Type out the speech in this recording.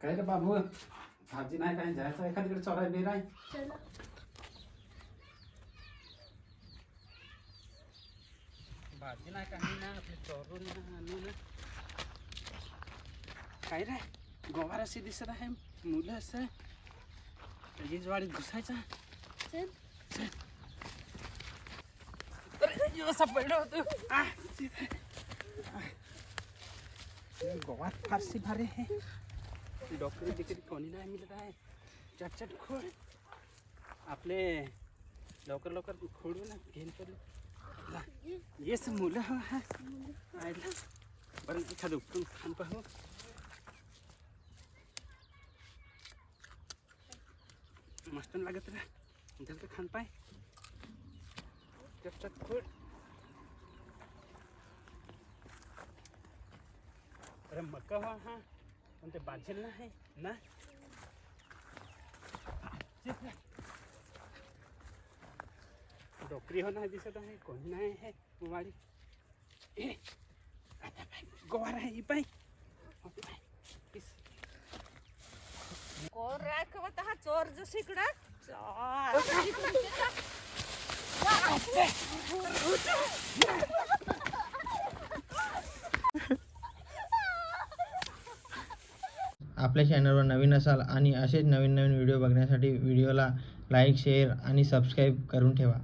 काय रे बाबू भाजी नाही काय जायचं एखादीकडे चोराय बिराय भाजी नाही काही ना आपली चोरून ना आणू ना काय रे गोवार असे दिसत आहे मुलं असं लगेच वाडीत घुसायचा चल। अरे असं पडलं होतं गोवात फारसी भारी आहे डॉक्टरी बिकरी कोणी नाही मिळत आहे चटचट खोड आपले लवकर लवकर खोडू ना घेऊन पडले येस मुलं आयला बरं एखादं उपटून खान पाहू मस्त लागत रा जर तर खान पाय चटचट खोड अरे मका हा हा। पण ते बांधेल ना आहे ना? डोकरी हो नाही दिसत आहे कोणी नाही आहे वाडी ए आता पाय, गोवार आहे ही पाय हो. कोण राखवत हा चोर जसे इकडं चोर। आपल्या चॅनलवर नवीन असाल आणि असेच नवीन नवीन व्हिडिओ बघण्यासाठी व्हिडिओला लाईक शेअर आणि सबस्क्राईब करून ठेवा.